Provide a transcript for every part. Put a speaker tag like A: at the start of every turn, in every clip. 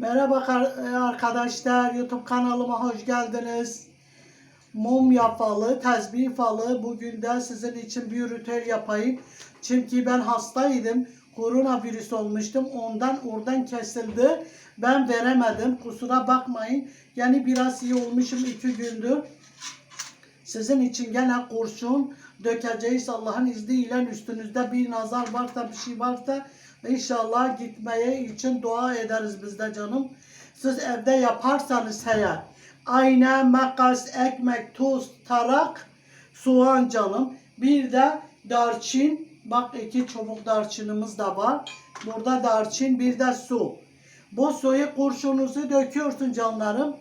A: Merhaba kar- arkadaşlar, YouTube kanalıma hoş geldiniz. Mum yapalı, tesbih falı. Bugün de sizin için bir ritüel yapayım. Çünkü ben hastaydım. Koronavirüs olmuştum. Ondan oradan kesildi. Ben veremedim. Kusura bakmayın. Yani biraz iyi olmuşum iki gündür. Sizin için gene kurşun dökeceğiz Allah'ın izniyle üstünüzde bir nazar varsa bir şey varsa inşallah gitmeye için dua ederiz biz de canım. Siz evde yaparsanız eğer ayna, makas, ekmek, tuz, tarak, soğan canım. Bir de darçin. Bak iki çubuk darçınımız da var. Burada darçin bir de su. Bu suyu kurşununuzu döküyorsun canlarım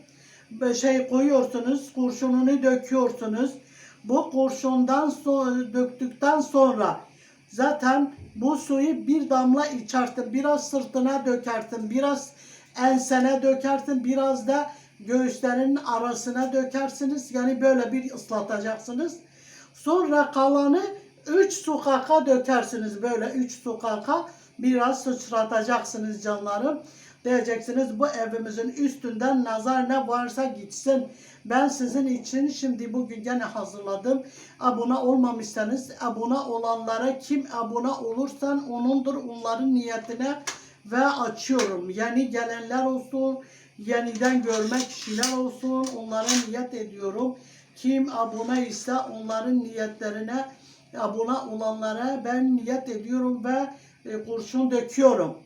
A: şey koyuyorsunuz, kurşununu döküyorsunuz. Bu kurşundan sonra döktükten sonra zaten bu suyu bir damla içersin, biraz sırtına dökersin, biraz ensene dökersin, biraz da göğüslerin arasına dökersiniz. Yani böyle bir ıslatacaksınız. Sonra kalanı 3 sokaka dökersiniz böyle 3 sokaka biraz sıçratacaksınız canlarım. Diyeceksiniz bu evimizin üstünden nazar ne varsa gitsin. Ben sizin için şimdi bugün gene hazırladım. Abone olmamışsanız abone olanlara kim abone olursan onundur onların niyetine ve açıyorum. Yani gelenler olsun, yeniden görmek kişiler olsun onlara niyet ediyorum. Kim abone ise onların niyetlerine abone olanlara ben niyet ediyorum ve e, kurşun döküyorum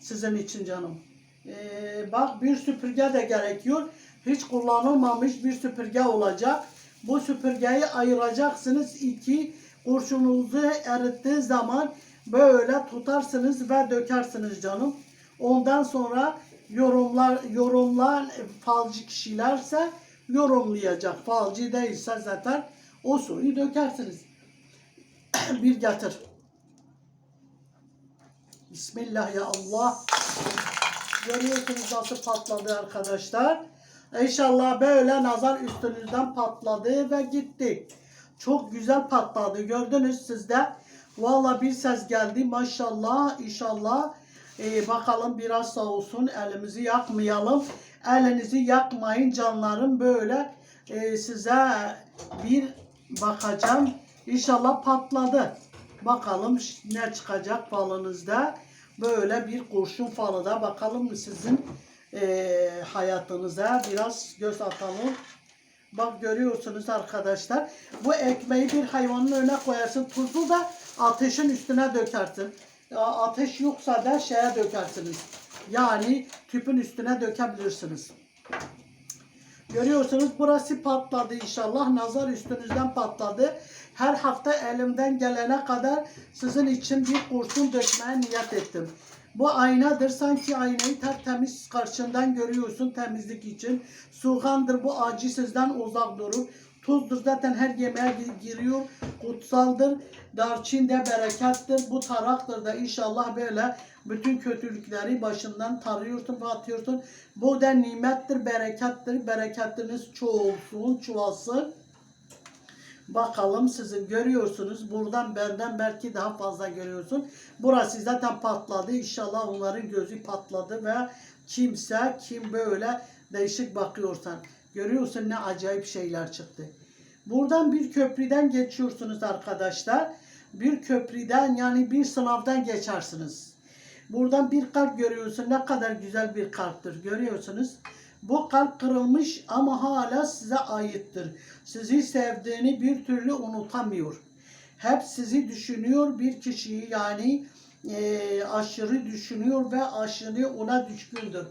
A: sizin için canım. Ee, bak bir süpürge de gerekiyor. Hiç kullanılmamış bir süpürge olacak. Bu süpürgeyi ayıracaksınız. iki kurşununuzu erittiği zaman böyle tutarsınız ve dökersiniz canım. Ondan sonra yorumlar yorumlar falcı kişilerse yorumlayacak. Falcı değilse zaten o suyu dökersiniz. bir getir. Bismillah ya Allah. Görüyorsunuz nasıl patladı arkadaşlar. İnşallah böyle nazar üstünüzden patladı ve gitti. Çok güzel patladı. Gördünüz siz de. Valla bir ses geldi. Maşallah inşallah. Ee, bakalım biraz soğusun. Elimizi yakmayalım. Elinizi yakmayın canlarım. Böyle e, size bir bakacağım. İnşallah patladı. Bakalım ne çıkacak falınızda. Böyle bir kurşun falı da bakalım mı sizin e, hayatınıza biraz göz atalım. Bak görüyorsunuz arkadaşlar. Bu ekmeği bir hayvanın önüne koyarsın. Tuzu da ateşin üstüne dökersin. Ateş yoksa da şeye dökersiniz. Yani tüpün üstüne dökebilirsiniz. Görüyorsunuz burası patladı inşallah. Nazar üstünüzden patladı. Her hafta elimden gelene kadar sizin için bir kurşun dökmeye niyet ettim. Bu aynadır. Sanki aynayı tertemiz karşından görüyorsun temizlik için. Soğandır bu acı sizden uzak durur. Tuzdur zaten her yemeğe gi- giriyor. Kutsaldır. Darçin de berekettir. Bu taraktır da inşallah böyle bütün kötülükleri başından tarıyorsun ve atıyorsun. Bu da nimettir, berekettir. Bereketiniz çoğulsun, çoğalsın. Bakalım sizin görüyorsunuz. Buradan benden belki daha fazla görüyorsun. Burası zaten patladı. İnşallah onların gözü patladı ve kimse kim böyle değişik bakıyorsan. Görüyorsun ne acayip şeyler çıktı. Buradan bir köprüden geçiyorsunuz arkadaşlar. Bir köprüden yani bir sınavdan geçersiniz. Buradan bir kalp görüyorsun. Ne kadar güzel bir kalptir. Görüyorsunuz. Bu kalp kırılmış ama hala size aittir. Sizi sevdiğini bir türlü unutamıyor. Hep sizi düşünüyor bir kişiyi yani e, aşırı düşünüyor ve aşırı ona düşkündür.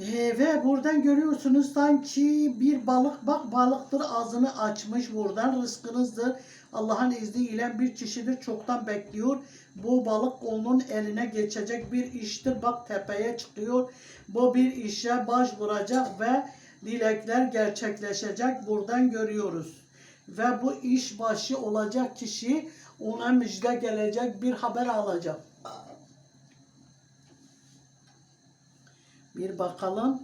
A: E, ve buradan görüyorsunuz sanki bir balık bak balıktır ağzını açmış buradan rızkınızdır. Allah'ın izniyle bir kişidir çoktan bekliyor. Bu balık onun eline geçecek bir iştir. Bak tepeye çıkıyor. Bu bir işe baş vuracak ve dilekler gerçekleşecek. Buradan görüyoruz. Ve bu iş başı olacak kişi ona müjde gelecek bir haber alacak. Bir bakalım.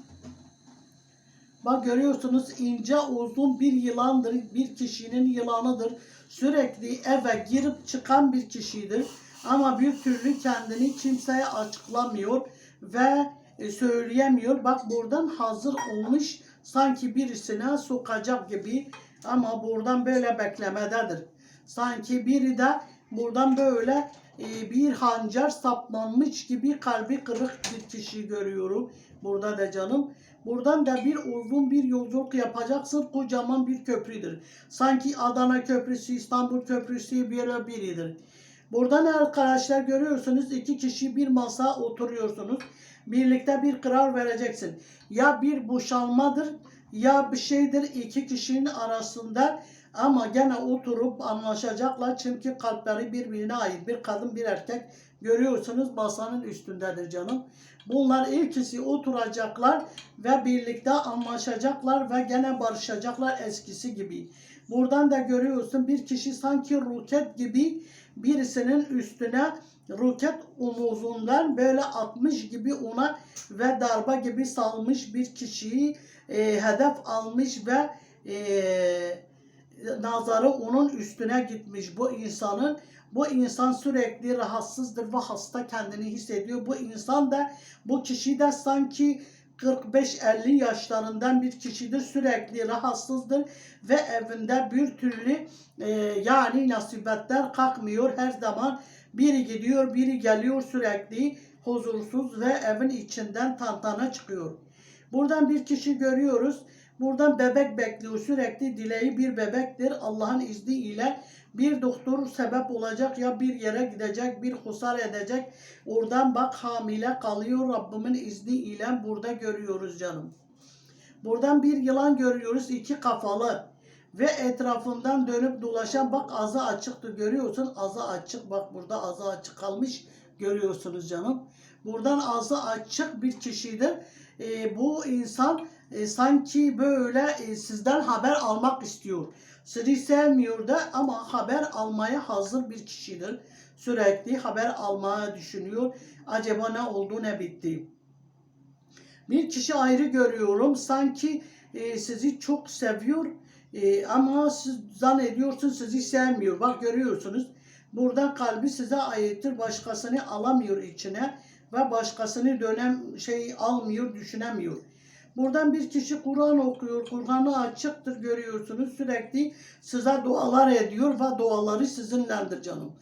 A: Bak görüyorsunuz ince uzun bir yılandır. Bir kişinin yılanıdır. Sürekli eve girip çıkan bir kişidir. Ama bir türlü kendini kimseye açıklamıyor. ve e, söyleyemiyor. Bak buradan hazır olmuş sanki birisine sokacak gibi ama buradan böyle beklemededir. Sanki biri de buradan böyle e, bir hancar saplanmış gibi kalbi kırık bir kişi görüyorum. Burada da canım. Buradan da bir uzun bir yolculuk yapacaksın. Kocaman bir köprüdür. Sanki Adana Köprüsü, İstanbul Köprüsü bir biridir. Buradan arkadaşlar görüyorsunuz iki kişi bir masa oturuyorsunuz. Birlikte bir karar vereceksin. Ya bir boşalmadır ya bir şeydir iki kişinin arasında ama gene oturup anlaşacaklar çünkü kalpleri birbirine ait. Bir kadın bir erkek görüyorsunuz masanın üstündedir canım. Bunlar ikisi oturacaklar ve birlikte anlaşacaklar ve gene barışacaklar eskisi gibi. Buradan da görüyorsun bir kişi sanki roket gibi birisinin üstüne roket omuzundan böyle atmış gibi ona ve darba gibi salmış bir kişiyi e, hedef almış ve e, nazarı onun üstüne gitmiş bu insanın. Bu insan sürekli rahatsızdır ve hasta kendini hissediyor. Bu insan da bu kişi de sanki 45-50 yaşlarından bir kişidir. Sürekli rahatsızdır ve evinde bir türlü e, yani nasibetler kalkmıyor. Her zaman biri gidiyor, biri geliyor sürekli huzursuz ve evin içinden tantana çıkıyor. Buradan bir kişi görüyoruz. Buradan bebek bekliyor. Sürekli dileği bir bebektir. Allah'ın izniyle bir doktor sebep olacak ya bir yere gidecek, bir husar edecek. Oradan bak hamile kalıyor Rabbimin izniyle burada görüyoruz canım. Buradan bir yılan görüyoruz iki kafalı ve etrafından dönüp dolaşan bak ağzı açıktır görüyorsun ağzı açık bak burada ağzı açık kalmış görüyorsunuz canım. Buradan ağzı açık bir kişidir. E, bu insan e, sanki böyle e, sizden haber almak istiyor. Sizi sevmiyor da ama haber almaya hazır bir kişidir. Sürekli haber almaya düşünüyor. Acaba ne oldu ne bitti. Bir kişi ayrı görüyorum. Sanki e, sizi çok seviyor e, ama siz zannediyorsunuz sizi sevmiyor. Bak görüyorsunuz. Burada kalbi size aittir. Başkasını alamıyor içine ve başkasını dönem şey almıyor, düşünemiyor. Buradan bir kişi Kur'an okuyor. Kur'an'ı açıktır görüyorsunuz. Sürekli size dualar ediyor ve duaları sizinlendir canım.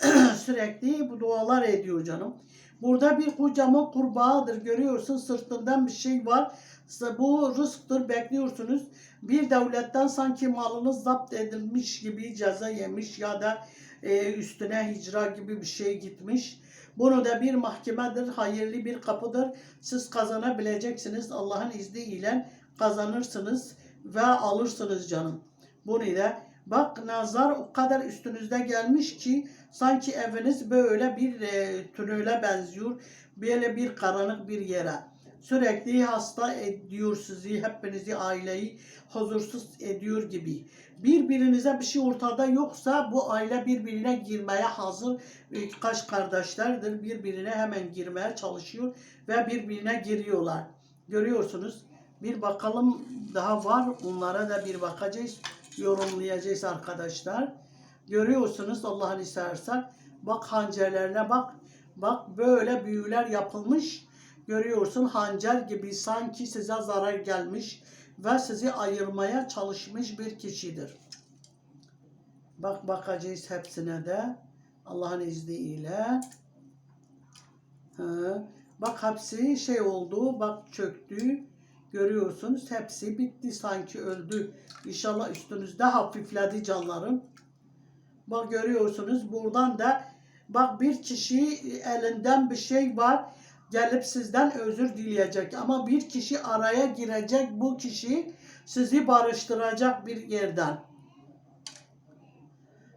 A: Sürekli bu dualar ediyor canım. Burada bir kocaman kurbağadır görüyorsun. Sırtından bir şey var. Bu rızktır bekliyorsunuz. Bir devletten sanki malınız zapt edilmiş gibi ceza yemiş ya da e, üstüne hicra gibi bir şey gitmiş. Bunu da bir mahkemedir, hayırlı bir kapıdır. Siz kazanabileceksiniz. Allah'ın izniyle kazanırsınız ve alırsınız canım. Bunu da bak nazar o kadar üstünüzde gelmiş ki sanki eviniz böyle bir e, tünele benziyor. Böyle bir karanlık bir yere. Sürekli hasta ediyor sizi, hepinizi aileyi huzursuz ediyor gibi. Birbirinize bir şey ortada yoksa bu aile birbirine girmeye hazır. Kaç kardeşlerdir birbirine hemen girmeye çalışıyor ve birbirine giriyorlar. Görüyorsunuz. Bir bakalım daha var. Onlara da bir bakacağız. Yorumlayacağız arkadaşlar. Görüyorsunuz Allah'ın istersen. Bak hancerlerine bak. Bak böyle büyüler yapılmış. Görüyorsun hancer gibi sanki size zarar gelmiş ve sizi ayırmaya çalışmış bir kişidir. Bak bakacağız hepsine de Allah'ın izniyle. Hı. Bak hepsi şey oldu, bak çöktü. Görüyorsunuz hepsi bitti sanki öldü. İnşallah üstünüzde hafifledi canlarım. Bak görüyorsunuz buradan da bak bir kişi elinden bir şey var gelip sizden özür dileyecek. Ama bir kişi araya girecek bu kişi sizi barıştıracak bir yerden.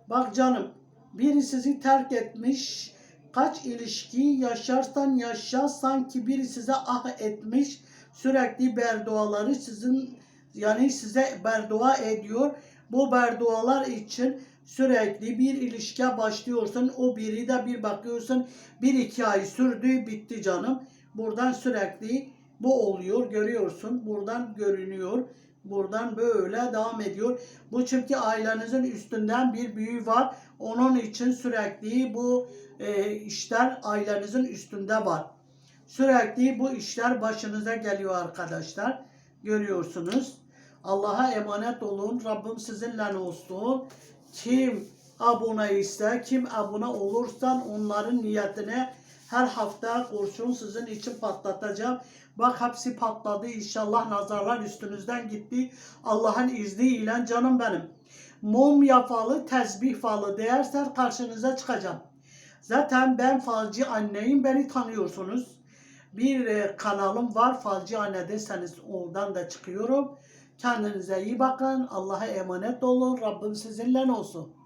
A: Bak canım biri sizi terk etmiş. Kaç ilişki yaşarsan yaşa sanki biri size ah etmiş. Sürekli berduaları sizin yani size berdua ediyor. Bu berdualar için sürekli bir ilişkiye başlıyorsun. O biri de bir bakıyorsun bir iki ay sürdü bitti canım. Buradan sürekli bu oluyor görüyorsun. Buradan görünüyor. Buradan böyle devam ediyor. Bu çünkü ailenizin üstünden bir büyü var. Onun için sürekli bu e, işler ailenizin üstünde var. Sürekli bu işler başınıza geliyor arkadaşlar. Görüyorsunuz. Allah'a emanet olun. Rabbim sizinle olsun. Kim abone ise, kim abone olursan onların niyetine her hafta kurşun sizin için patlatacağım. Bak hepsi patladı. İnşallah nazarlar üstünüzden gitti. Allah'ın izniyle canım benim. Mum falı, tesbih falı değersen karşınıza çıkacağım. Zaten ben falcı anneyim. Beni tanıyorsunuz. Bir e, kanalım var. Falcı anne deseniz oradan da çıkıyorum. Kendinize iyi bakın. Allah'a emanet olun. Rabbim sizinle olsun.